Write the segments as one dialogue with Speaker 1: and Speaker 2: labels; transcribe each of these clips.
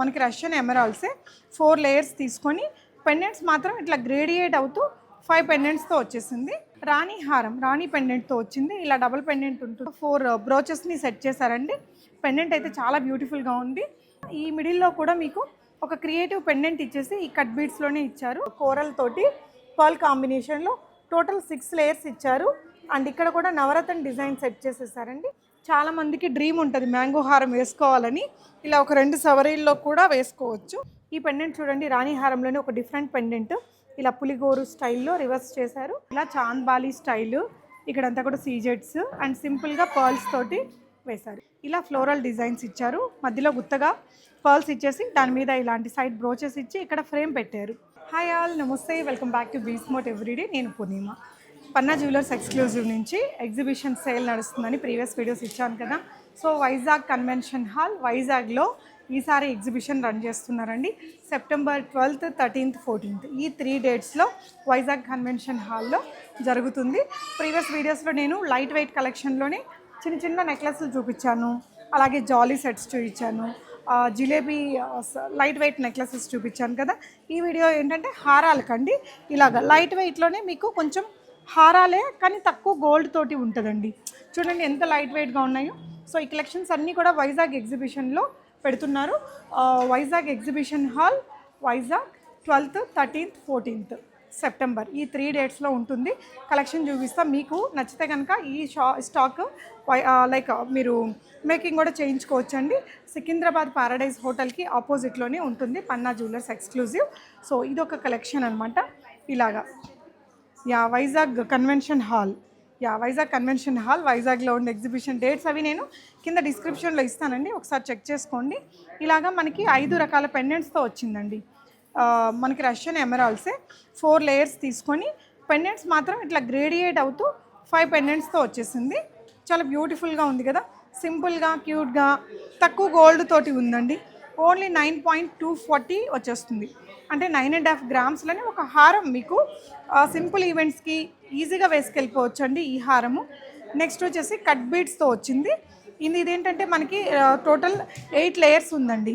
Speaker 1: మనకి రష్యన్ ఎమరాల్సే four layers తీసుకొని పెండెంట్స్ మాత్రం ఇట్లా గ్రేడియేట్ అవుతూ ఫైవ్ పెండెంట్స్తో వచ్చేసింది. రాణి హారం రాణి పెండెంట్తో వచ్చింది. ఇలా డబుల్ పెండెంట్ ఉంటుంది ఫోర్ బ్రోచెస్ని సెట్ చేశారండి. పెండెంట్ అయితే చాలా బ్యూటిఫుల్గా ఉంది. ఈ మిడిల్లో కూడా మీకు ఒక క్రియేటివ్ పెండెంట్ ఇచ్చేసి ఈ కట్ బీడ్స్లోనే ఇచ్చారు. కోరల్ తోటి పర్ల్ కాంబినేషన్లో టోటల్ సిక్స్ లేయర్స్ ఇచ్చారు. అండ్ ఇక్కడ కూడా నవరత్న డిజైన్ సెట్ చేసేసారండి. చాలా మందికి డ్రీమ్ ఉంటుంది మ్యాంగో హారం వేసుకోవాలని. ఇలా ఒక రెండు సవరీల్లో కూడా వేసుకోవచ్చు. ఈ పెండెంట్ చూడండి రాణి హారంలోనే ఒక డిఫరెంట్ పెండెంట్ ఇలా పులిగోరు స్టైల్లో రివర్స్ చేశారు. ఇలా చాంద్బాలి స్టైల్ ఇక్కడంతా కూడా సీజెట్స్ అండ్ సింపుల్గా పర్ల్స్ తోటి వేశారు. ఇలా ఫ్లోరల్ డిజైన్స్ ఇచ్చారు. మధ్యలో గుత్తగా పర్ల్స్ ఇచ్చేసి దాని మీద ఇలాంటి సైడ్ బ్రోచెస్ ఇచ్చి ఇక్కడ ఫ్రేమ్ పెట్టారు. హాయ్ ఆల్ నమస్తే వెల్కమ్ బ్యాక్ టు బీస్ మోట్ ఎవ్రీడే నేను పూర్ణిమ. పన్నా జ్యువెలర్స్ ఎక్స్క్లూజివ్ నుంచి ఎగ్జిబిషన్ సేల్ నడుస్తుందని ప్రీవియస్ వీడియోస్ ఇచ్చాను కదా. సో వైజాగ్ కన్వెన్షన్ హాల్ వైజాగ్లో ఈసారి ఎగ్జిబిషన్ రన్ చేస్తున్నారండి. సెప్టెంబర్ ట్వెల్త్ థర్టీన్త్ ఫోర్టీన్త్ ఈ త్రీ డేట్స్లో వైజాగ్ కన్వెన్షన్ హాల్లో జరుగుతుంది. ప్రీవియస్ వీడియోస్లో నేను లైట్ వెయిట్ కలెక్షన్లోనే చిన్న చిన్న నెక్లెస్లు చూపించాను. అలాగే జాలీ సెట్స్ చూపించాను. జిలేబీ లైట్ వెయిట్ నెక్లెసెస్ చూపించాను కదా. ఈ వీడియో ఏంటంటే హారాలకండి. ఇలాగ లైట్ వెయిట్లోనే మీకు కొంచెం హారాలే కానీ తక్కువ గోల్డ్ తోటి ఉంటుందండి. చూడండి ఎంత లైట్ వెయిట్గా ఉన్నాయో. సో ఈ కలెక్షన్స్ అన్నీ కూడా వైజాగ్ ఎగ్జిబిషన్లో పెడుతున్నారు. Vizag exhibition hall Vizag twelfth thirteenth fourteenth September ఈ త్రీ డేట్స్లో ఉంటుంది. కలెక్షన్ చూపిస్తా. మీకు నచ్చితే కనుక ఈ షా స్టాక్ లైక్ మీరు మేకింగ్ కూడా చేయించుకోవచ్చండి. సికింద్రాబాద్ పారడైజ్ హోటల్కి ఆపోజిట్లోనే ఉంటుంది. పన్నా జ్యువెలర్స్ ఎక్స్క్లూజివ్ సో ఇది ఒక కలెక్షన్ అనమాట ఇలాగా. Yeah Vizag convention hall. Yeah Vizag convention hall వైజాగ్లో ఉండే ఎగ్జిబిషన్ డేట్స్ అవి నేను కింద డిస్క్రిప్షన్లో ఇస్తానండి. ఒకసారి చెక్ చేసుకోండి. ఇలాగా మనకి ఐదు రకాల పెండెంట్స్తో వచ్చిందండి. మనకి రష్యన్ ఎమరాల్సే ఫోర్ లేయర్స్ తీసుకొని పెండెంట్స్ మాత్రం ఇట్లా గ్రేడియేట్ అవుతూ ఫైవ్ పెండెంట్స్తో వచ్చేసింది. చాలా బ్యూటిఫుల్గా ఉంది కదా. సింపుల్గా క్యూట్గా తక్కువ గోల్డ్ తోటి ఉందండి. Only nine point two forty వచ్చేస్తుంది. అంటే నైన్ అండ్ హాఫ్ గ్రామ్స్లోనే ఒక హారం మీకు సింపుల్ ఈవెంట్స్కి ఈజీగా వేసుకెళ్ళిపోవచ్చు అండి ఈ హారము. నెక్స్ట్ వచ్చేసి కట్ బీడ్స్తో వచ్చింది. ఇది ఇదేంటంటే మనకి టోటల్ ఎయిట్ లేయర్స్ ఉందండి.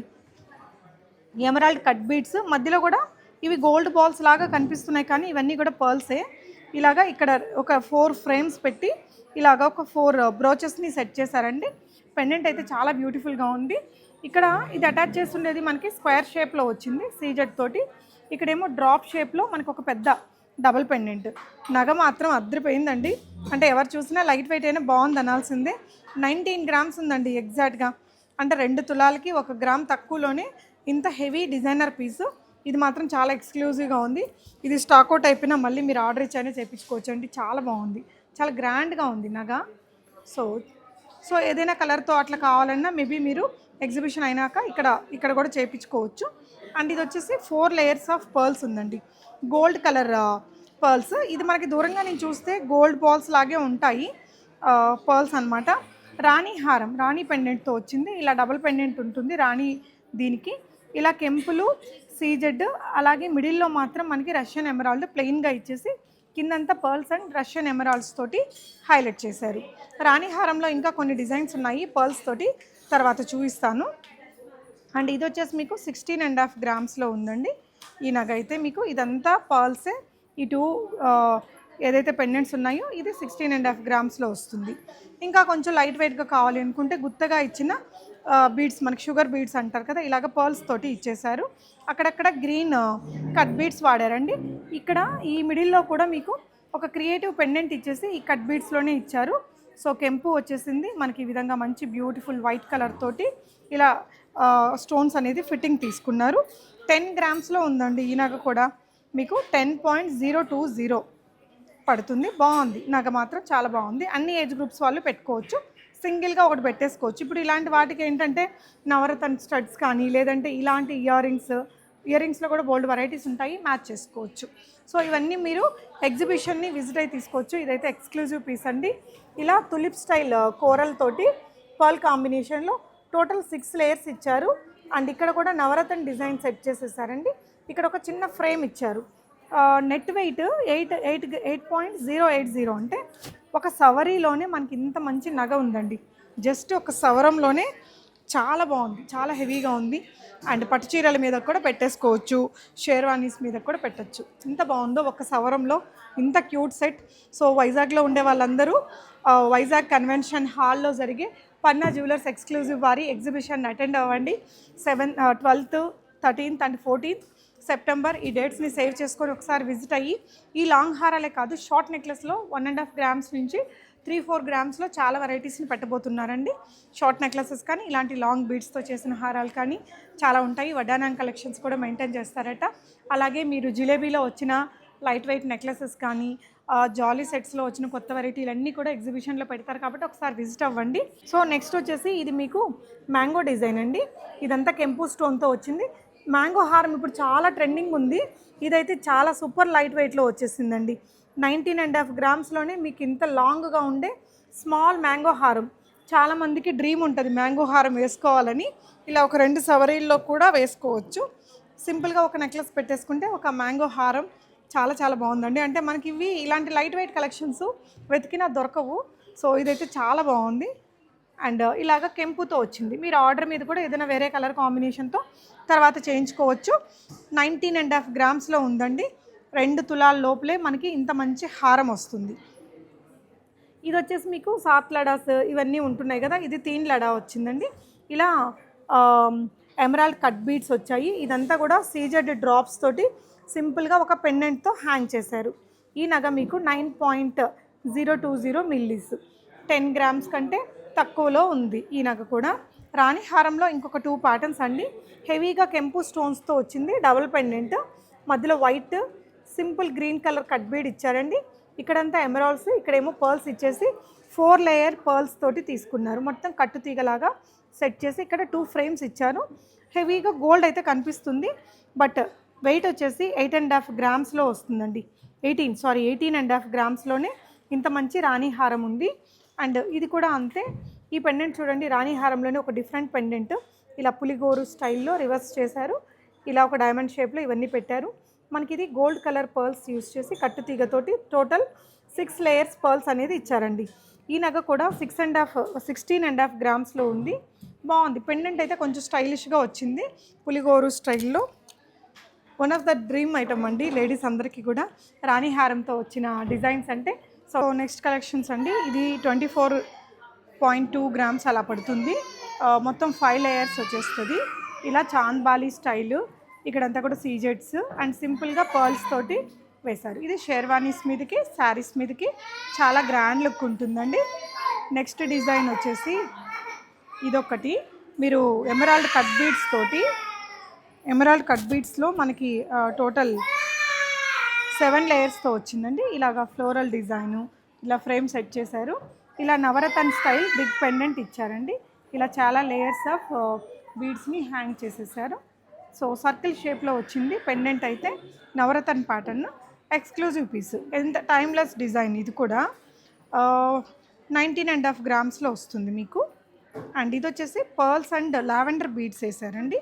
Speaker 1: ఎమరాల్డ్ కట్ బీడ్స్ మధ్యలో కూడా ఇవి గోల్డ్ బాల్స్ లాగా కనిపిస్తున్నాయి కానీ ఇవన్నీ కూడా పర్ల్సే ఇలాగా ఇక్కడ ఒక ఫోర్ ఫ్రేమ్స్ పెట్టి ఇలాగా ఒక ఫోర్ బ్రోచెస్ని సెట్ చేశారండి. పెండెంట్ అయితే చాలా బ్యూటిఫుల్గా ఉంది. ఇక్కడ ఇది అటాచ్ చేస్తుండేది మనకి స్క్వేర్ షేప్లో వచ్చింది సీజెడ్ తోటి. ఇక్కడేమో డ్రాప్ షేప్లో మనకు ఒక పెద్ద డబుల్ పెండెంట్. నగ మాత్రం అద్దరిపోయిందండి. అంటే ఎవరు చూసినా లైట్ వెయిట్ అయినా బాగుంది అనాల్సిందే. నైన్టీన్ గ్రామ్స్ ఉందండి ఎగ్జాక్ట్గా అంటే రెండు తులాలకి ఒక గ్రామ్ తక్కువలోనే ఇంత హెవీ డిజైనర్ పీసు. ఇది మాత్రం చాలా ఎక్స్క్లూజివ్గా ఉంది. ఇది స్టాక్ అవుట్ అయిపోయినా మళ్ళీ మీరు ఆర్డర్ ఇచ్చైనా చేయించుకోవచ్చు అండి చాలా బాగుంది. చాలా గ్రాండ్గా ఉంది నగ. సో సో ఏదైనా కలర్తో అట్లా కావాలన్నా మేబీ మీరు ఎగ్జిబిషన్ అయినాక ఇక్కడ ఇక్కడ కూడా చేయించుకోవచ్చు అండ్ ఇది వచ్చేసి ఫోర్ లేయర్స్ ఆఫ్ పర్ల్స్ ఉందండి. Gold colour pearls. ఇది మనకి దూరంగా నేను చూస్తే గోల్డ్ బాల్స్ లాగే ఉంటాయి. పర్ల్స్ అన్నమాట. రాణి హారం రాణి పెండెంట్తో వచ్చింది. ఇలా డబుల్ పెండెంట్ ఉంటుంది రాణి దీనికి. ఇలా కెంపులు సీజెడ్ అలాగే మిడిల్లో మాత్రం మనకి రష్యన్ ఎమరాల్డ్ ప్లెయిన్గా ఇచ్చేసి కిందంతా పర్ల్స్ అండ్ రష్యన్ ఎమరాల్డ్స్ తోటి హైలైట్ చేశారు. రాణి హారంలో ఇంకా కొన్ని డిజైన్స్ ఉన్నాయి పర్ల్స్ తోటి. తర్వాత చూపిస్తాను. అండ్ ఇది వచ్చేసి మీకు సిక్స్టీన్ అండ్ హాఫ్ గ్రామ్స్లో ఉందండి. ఈ నగ అయితే మీకు ఇదంతా పర్ల్సే ఈ టూ ఏదైతే పెండెంట్స్ ఉన్నాయో ఇది సిక్స్టీన్ అండ్ హాఫ్ గ్రామ్స్లో వస్తుంది. ఇంకా కొంచెం లైట్ వెయిట్గా కావాలి అనుకుంటే గుత్తగా ఇచ్చిన బీడ్స్ మనకి షుగర్ బీడ్స్ అంటారు కదా ఇలాగ పర్ల్స్ తోటి ఇచ్చేశారు. అక్కడక్కడ గ్రీన్ కట్ బీడ్స్ వాడారండి. ఇక్కడ ఈ మిడిల్లో కూడా మీకు ఒక క్రియేటివ్ పెండెంట్ ఇచ్చేసి ఈ కట్ బీడ్స్లోనే ఇచ్చారు. సో కెంపు వచ్చేసింది. మనకి ఈ విధంగా మంచి బ్యూటిఫుల్ వైట్ కలర్ తోటి ఇలా స్టోన్స్ అనేది ఫిట్టింగ్ తీసుకున్నారు. టెన్ గ్రామ్స్లో ఉందండి ఈ నగ కూడా. మీకు ten point zero two zero పడుతుంది. బాగుంది. నగ మాత్రం చాలా బాగుంది. అన్ని ఏజ్ గ్రూప్స్ వాళ్ళు పెట్టుకోవచ్చు. సింగిల్గా ఒకటి పెట్టేసుకోవచ్చు. ఇప్పుడు ఇలాంటి వాటికి ఏంటంటే నవరత్న స్టడ్స్ కానీ లేదంటే ఇలాంటి ఇయర్ రింగ్స్ ఇయర్ రింగ్స్లో కూడా బోల్డ్ వెరైటీస్ ఉంటాయి. మ్యాచ్ చేసుకోవచ్చు. సో ఇవన్నీ మీరు ఎగ్జిబిషన్ని విజిట్ అయి తీసుకోవచ్చు. ఇదైతే ఎక్స్క్లూజివ్ పీస్ అండి. ఇలా తులిప్ స్టైల్ uh, కోరల్ తోటి పర్ల్ కాంబినేషన్లో టోటల్ సిక్స్ లేయర్స్ ఇచ్చారు. అండ్ ఇక్కడ కూడా నవరత్న డిజైన్ సెట్ చేసేసారండి. ఇక్కడ ఒక చిన్న ఫ్రేమ్ ఇచ్చారు. Net weight eight eight eight point zero eight zero అంటే ఒక సవరీలోనే మనకి ఇంత మంచి నగ ఉందండి. జస్ట్ ఒక సవరంలోనే చాలా బాగుంది. చాలా హెవీగా ఉంది. అండ్ పట్టు చీరల మీద కూడా పెట్టేసుకోవచ్చు. షేర్వానీస్ మీద కూడా పెట్టచ్చు. ఇంత బాగుందో ఒక సవరంలో ఇంత క్యూట్ సెట్. సో వైజాగ్లో ఉండే వాళ్ళందరూ వైజాగ్ కన్వెన్షన్ హాల్లో జరిగే పన్నా జ్యువెలర్స్ ఎక్స్క్లూజివ్ వారి ఎగ్జిబిషన్ అటెండ్ అవ్వండి. Seven twelfth thirteenth and fourteenth September ఈ డేట్స్ని సేవ్ చేసుకొని ఒకసారి విజిట్ అయ్యి ఈ లాంగ్ హారాలే కాదు షార్ట్ నెక్లెస్లో వన్ అండ్ హాఫ్ గ్రామ్స్ నుంచి త్రీ ఫోర్ గ్రామ్స్లో చాలా వెరైటీస్ని పెట్టబోతున్నారండి. షార్ట్ నెక్లెసెస్ కానీ ఇలాంటి లాంగ్ బీడ్స్తో చేసిన హారాలు కానీ చాలా ఉంటాయి. వడ్డానాం కలెక్షన్స్ కూడా మెయింటైన్ చేస్తారట. అలాగే మీరు జిలేబీలో వచ్చిన లైట్ వెయిట్ నెక్లెసెస్ కానీ జాలీ సెట్స్లో వచ్చిన కొత్త వెరైటీలు అన్నీ కూడా ఎగ్జిబిషన్లో పెడతారు కాబట్టి ఒకసారి విజిట్ అవ్వండి. సో నెక్స్ట్ వచ్చేసి ఇది మీకు మ్యాంగో డిజైన్ అండి. ఇదంతా కెంపు స్టోన్తో వచ్చింది. మ్యాంగో హారం ఇప్పుడు చాలా ట్రెండింగ్ ఉంది. ఇదైతే చాలా సూపర్ లైట్ వెయిట్లో వచ్చేసిందండి. నైన్టీన్ అండ్ హాఫ్ గ్రామ్స్లోనే మీకు ఇంత లాంగ్గా ఉండే స్మాల్ మ్యాంగో హారం. చాలామందికి డ్రీమ్ ఉంటుంది మ్యాంగో హారం వేసుకోవాలని. ఇలా ఒక రెండు సవరీల్లో కూడా వేసుకోవచ్చు. సింపుల్గా ఒక నెక్లెస్ పెట్టేసుకుంటే ఒక మ్యాంగో హారం చాలా చాలా బాగుందండి. అంటే మనకి ఇవి ఇలాంటి లైట్ వెయిట్ కలెక్షన్స్ వెతికినా దొరకవు. సో ఇదైతే చాలా బాగుంది. అండ్ ఇలాగ కెంపుతో వచ్చింది. మీరు ఆర్డర్ మీద కూడా ఏదైనా వేరే కలర్ కాంబినేషన్తో తర్వాత చేయించుకోవచ్చు. నైన్టీన్ అండ్ హాఫ్ గ్రామ్స్లో ఉందండి. రెండు తులాల లోపలే మనకి ఇంత మంచి హారం వస్తుంది. ఇది వచ్చేసి మీకు సాత్ లడాస్ ఇవన్నీ ఉంటున్నాయి కదా ఇది తీన్ లడా వచ్చిందండి. ఇలా ఎమరాల్డ్ కట్ బీట్స్ వచ్చాయి. ఇదంతా కూడా సీజెడ్ డ్రాప్స్ తోటి సింపుల్గా ఒక పెండెంట్తో హ్యాంగ్ చేశారు. ఈ నగ మీకు nine point zero two zero మిల్లీస్. Ten grams కంటే తక్కువలో ఉంది ఈ నగ కూడా. రాణి హారంలో ఇంకొక టూ ప్యాటర్న్స్ అండి. హెవీగా కెంపు స్టోన్స్తో వచ్చింది. Double pendant. మధ్యలో white simple green colour cut bead ఇచ్చారండి. ఇక్కడంతా ఎమరాల్స్ ఇక్కడేమో పర్ల్స్ ఇచ్చేసి ఫోర్ లేయర్ పర్ల్స్ తోటి తీసుకున్నారు. మొత్తం కట్టు తీగలాగా సెట్ చేసి ఇక్కడ టూ ఫ్రేమ్స్ ఇచ్చారు. హెవీగా గోల్డ్ అయితే కనిపిస్తుంది. బట్ వెయిట్ వచ్చేసి ఎయిట్ అండ్ హాఫ్ గ్రామ్స్లో వస్తుందండి. Eighteen sorry eighteen and half గ్రామ్స్లోనే ఇంత మంచి రాణి హారం ఉంది. అండ్ ఇది కూడా అంతే. ఈ పెండెంట్ చూడండి రాణి హారంలోనే ఒక డిఫరెంట్ పెండెంట్. ఇలా పులిగోరు స్టైల్లో రివర్స్ చేశారు. ఇలా ఒక డైమండ్ షేప్లో ఇవన్నీ పెట్టారు. మనకి ఇది గోల్డ్ కలర్ పర్ల్స్ యూస్ చేసి కట్టు తీగతోటి టోటల్ సిక్స్ లేయర్స్ పర్ల్స్ అనేది ఇచ్చారండి. ఈ నగ కూడా six and half sixteen and half గ్రామ్స్లో ఉంది. బాగుంది. పెండెంట్ అయితే కొంచెం స్టైలిష్గా వచ్చింది. పులిగోరు స్టైల్లో. One of the dream item అండి. లేడీస్ అందరికీ కూడా రాణి హారంతో వచ్చిన డిజైన్స్ అంటే. సో నెక్స్ట్ కలెక్షన్స్ అండి. ఇది twenty four point two grams అలా పడుతుంది. Uh, మొత్తం ఫైవ్ లేయర్స్ వచ్చేస్తుంది. ఇలా చాంద్ స్టైలు. ఇక్కడంతా కూడా సీజెట్స్ అండ్ సింపుల్గా పర్ల్స్ తోటి వేశారు. ఇది షేర్వానీస్ మీదకి శారీస్ మీదకి చాలా గ్రాండ్ లుక్ ఉంటుందండి. నెక్స్ట్ డిజైన్ వచ్చేసి ఇదొకటి మీరు ఎమరాల్డ్ కట్ బీడ్స్ తోటి ఎమరాల్డ్ కట్ బీడ్స్లో మనకి టోటల్ సెవెన్ లేయర్స్తో వచ్చిందండి. ఇలాగా ఫ్లోరల్ డిజైను ఇలా ఫ్రేమ్ సెట్ చేశారు. ఇలా నవరతన్ స్టైల్ బిగ్ పెండెంట్ ఇచ్చారండి. ఇలా చాలా లేయర్స్ ఆఫ్ బీడ్స్ని హ్యాంగ్ చేసేసారు. సో సర్కిల్ షేప్లో వచ్చింది. పెండెంట్ అయితే నవరతన్ ప్యాటర్న్ ఎక్స్క్లూజివ్ పీస్. ఎంత టైమ్లెస్ డిజైన్ ఇది కూడా. నైన్టీన్ అండ్ హాఫ్ గ్రామ్స్లో వస్తుంది మీకు. అండ్ ఇది వచ్చేసి పర్ల్స్ అండ్ లావెండర్ బీడ్స్ వేసారండి.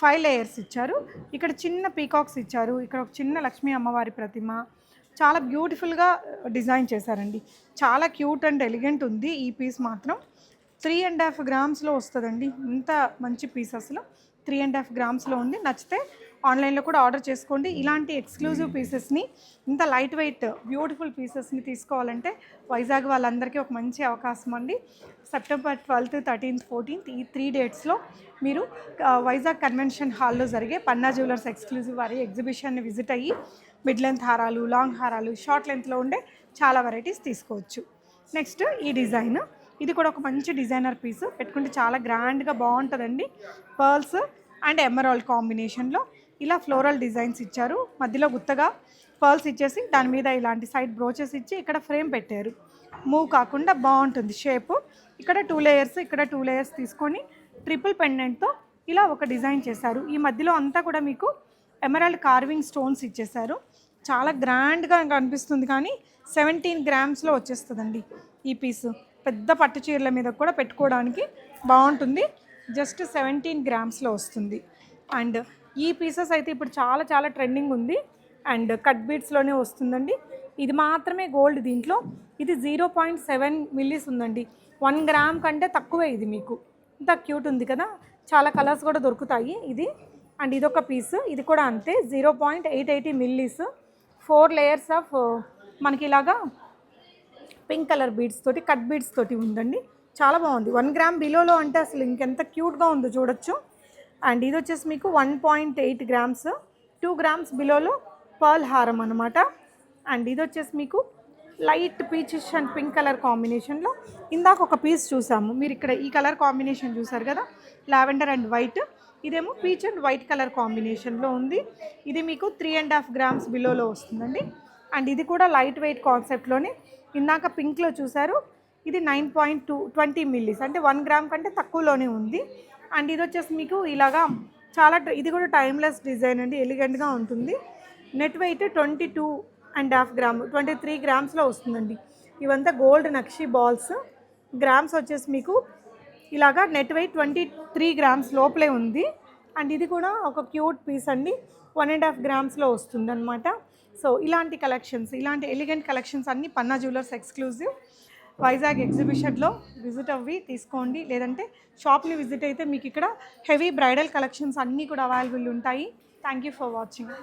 Speaker 1: ఫైవ్ లేయర్స్ ఇచ్చారు. ఇక్కడ చిన్న పీకాక్స్ ఇచ్చారు. ఇక్కడ ఒక చిన్న లక్ష్మీ అమ్మవారి ప్రతిమ. చాలా బ్యూటిఫుల్గా డిజైన్ చేశారండి. చాలా క్యూట్ అండ్ ఎలిగెంట్ ఉంది ఈ పీస్ మాత్రం. త్రీ అండ్ హాఫ్ గ్రామ్స్లో వస్తుందండి. ఇంత మంచి పీస్ అసలు. త్రీ అండ్ హాఫ్ గ్రామ్స్లో ఉంది నచ్చితే ఆన్లైన్లో కూడా ఆర్డర్ చేసుకోండి. ఇలాంటి ఎక్స్క్లూజివ్ పీసెస్ని ఇంత లైట్ వెయిట్ బ్యూటిఫుల్ పీసెస్ని తీసుకోవాలంటే వైజాగ్ వాళ్ళందరికీ ఒక మంచి అవకాశం అండి. సెప్టెంబర్ ట్వెల్త్ థర్టీన్త్ ఫోర్టీన్త్ ఈ త్రీ డేట్స్లో మీరు వైజాగ్ కన్వెన్షన్ హాల్లో జరిగే పన్నా జ్యువెలర్స్ ఎక్స్క్లూజివ్ వారి ఎగ్జిబిషన్ని విజిట్ అయ్యి మిడ్ లెంత్ హారాలు లాంగ్ హారాలు షార్ట్ లెంత్లో ఉండే చాలా వెరైటీస్ తీసుకోవచ్చు. నెక్స్ట్ ఈ డిజైన్ ఇది కూడా ఒక మంచి డిజైనర్ పీస్ పెట్టుకుంటే చాలా గ్రాండ్గా బాగుంటుందండి. పర్ల్స్ అండ్ ఎమరాల్డ్ కాంబినేషన్లో ఇలా ఫ్లోరల్ డిజైన్స్ ఇచ్చారు. మధ్యలో గుత్తగా పర్ల్స్ ఇచ్చేసి దాని మీద ఇలాంటి సైడ్ బ్రోచెస్ ఇచ్చి ఇక్కడ ఫ్రేమ్ పెట్టారు. మూవ్ కాకుండా బాగుంటుంది షేప్ ఇక్కడ టూ లేయర్స్ ఇక్కడ టూ లేయర్స్ తీసుకొని ట్రిపుల్ పెండెంట్తో ఇలా ఒక డిజైన్ చేశారు. ఈ మధ్యలో అంతా కూడా మీకు ఎమరాల్డ్ కార్వింగ్ స్టోన్స్ ఇచ్చేశారు. చాలా గ్రాండ్గా కనిపిస్తుంది కానీ సెవెంటీన్ గ్రామ్స్లో వచ్చేస్తుందండి ఈ పీసు పెద్ద పట్టు చీరల మీద కూడా పెట్టుకోవడానికి బాగుంటుంది. జస్ట్ సెవెంటీన్ గ్రామ్స్లో వస్తుంది. అండ్ ఈ పీసెస్ అయితే ఇప్పుడు చాలా చాలా ట్రెండింగ్ ఉంది. అండ్ కట్ బీట్స్లోనే వస్తుందండి. ఇది మాత్రమే గోల్డ్ దీంట్లో. ఇది జీరో పాయింట్ సెవెన్ మిల్లీస్ ఉందండి. వన్ గ్రామ్ కంటే తక్కువే ఇది మీకు. ఇంత క్యూట్ ఉంది కదా? చాలా కలర్స్ కూడా దొరుకుతాయి ఇది. అండ్ ఇదొక పీస్. ఇది కూడా అంతే. Zero point eight eighty millis. Four layers of మనకి ఇలాగా పింక్ కలర్ బీడ్స్ తోటి కట్ బీడ్స్ తోటి ఉందండి. చాలా బాగుంది. వన్ గ్రామ్ బిలోలో అంటే అసలు ఇంకెంత క్యూట్గా ఉందో చూడొచ్చు. అండ్ ఇది వచ్చేసి మీకు one point eight grams two grams బిలోలో pearl హారం అనమాట అండ్ ఇది వచ్చేసి మీకు light peachish and pink colour కాంబినేషన్లో ఇందాక ఒక పీస్ చూసాము. మీరు ఇక్కడ ఈ కలర్ కాంబినేషన్ చూసారు కదా? Lavender and white. ఇదేమో పీచ్ అండ్ వైట్ కలర్ కాంబినేషన్లో ఉంది. ఇది మీకు త్రీ అండ్ హాఫ్ గ్రామ్స్ బిలోలో వస్తుందండి. అండ్ ఇది కూడా లైట్ వెయిట్ కాన్సెప్ట్లోనే ఇందాక పింక్లో చూసారు ఇది nine point two twenty millis. అంటే వన్ గ్రామ్ కంటే తక్కువలోనే ఉంది. అండ్ ఇది వచ్చేసి మీకు ఇలాగా చాలా ఇది కూడా టైమ్లెస్ డిజైన్ అండి ఎలిగెంట్గా ఉంటుంది. Net weight twenty two and half gram twenty three గ్రామ్స్లో వస్తుందండి. ఇవంతా గోల్డ్ నక్షి బాల్స్. గ్రామ్స్ వచ్చేసి మీకు ఇలాగా net weight twenty three grams లోపలే ఉంది. అండ్ ఇది కూడా ఒక క్యూట్ పీస్ అండి వన్ అండ్ హాఫ్ గ్రామ్స్లో వస్తుంది అనమాట సో ఇలాంటి కలెక్షన్స్ ఇలాంటి ఎలిగెంట్ కలెక్షన్స్ అన్నీ పన్నా జ్యువెలర్స్ ఎక్స్క్లూజివ్ వైజాగ్ ఎగ్జిబిషన్లో విజిట్ అవ్వి తీసుకోండి. లేదంటే షాప్ని విజిట్ అయితే మీకు ఇక్కడ హెవీ బ్రైడల్ కలెక్షన్స్ అన్నీ కూడా అవైలబుల్ ఉంటాయి. Thank you for watching